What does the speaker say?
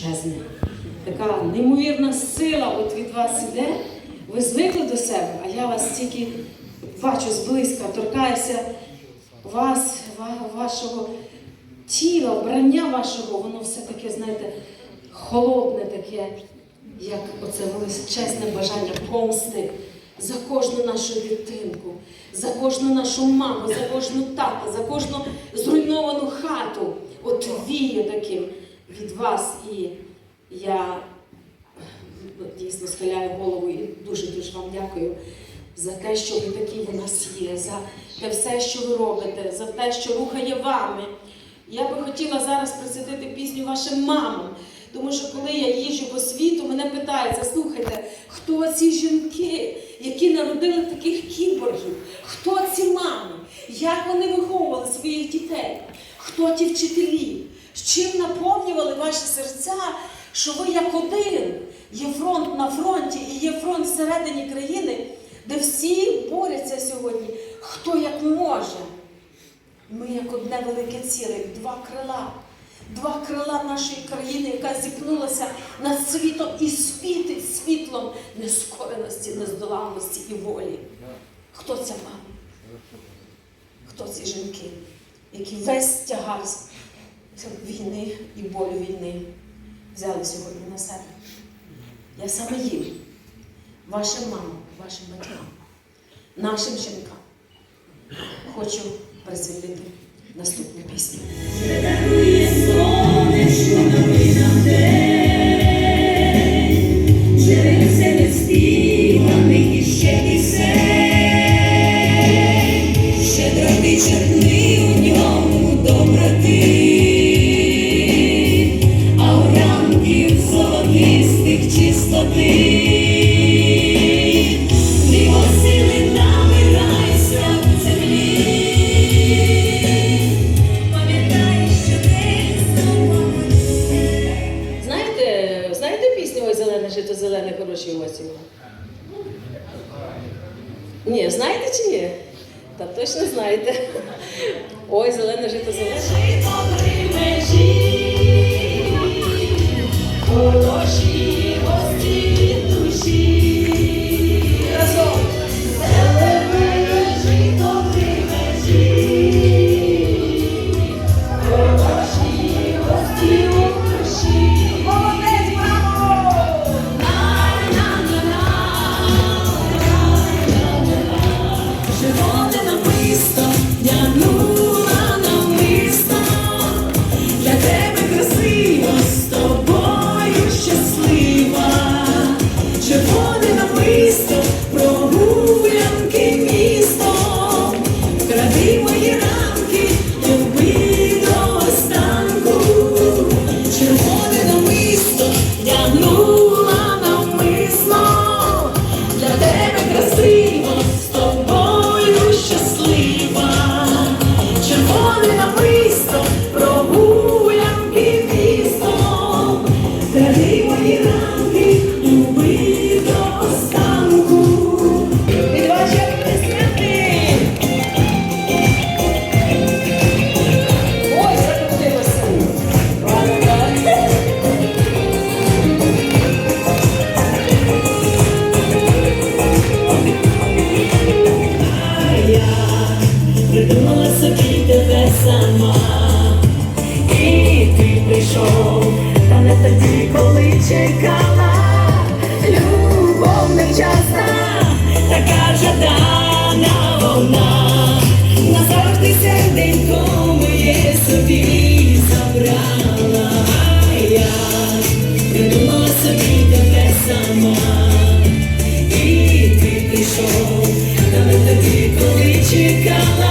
щезне. Така неймовірна сила от від вас іде. Ви звикли до себе, а я вас тільки бачу зблизька, торкаюся вас, вашого тіла, вбрання вашого, воно все таке, знаєте, холодне таке, як оце величезне бажання помсти за кожну нашу дитинку, за кожну нашу маму, за кожну тата, за кожну зруйновану хату. От віє таким від вас. І я ну, дійсно схиляю голову і дуже-дуже вам дякую за те, що ви такі в нас є, за те все, що ви робите, за те, що рухає вами. Я би хотіла зараз присвятити пісню вашим мамам. Тому що коли я їжджу по світу, мене питаються, слухайте, хто ці жінки, які народили таких кіборгів? Хто ці мами? Як вони виховували своїх дітей? Хто ті вчителі? Чим наповнювали ваші серця, що ви як один? Є фронт на фронті і є фронт всередині країни, де всі борються сьогодні, хто як може. Ми як одне велике ціле, два крила. Два крила нашої країни, яка зіпнулася над світом і світить світлом нескореності, нездоланності і волі. Хто ця мама? Хто ці жінки, які весь тягар війни і болю війни взяли сьогодні на себе? Я саме їм, вашим мамам, вашим батькам, нашим жінкам хочу присвятити наступну пісню. Дарує сонечко Ні, знаєте чи ні? Та точно знаєте. Ой, зелене жито, зелене. хороші собі тебе сама, і ти прийшов, та не тоді, коли чекала, любов невчасна, така жадана вона, назавжди серденько моє собі забрала, а я придумала собі тебе сама, і ти прийшов, та не тоді, коли чекала.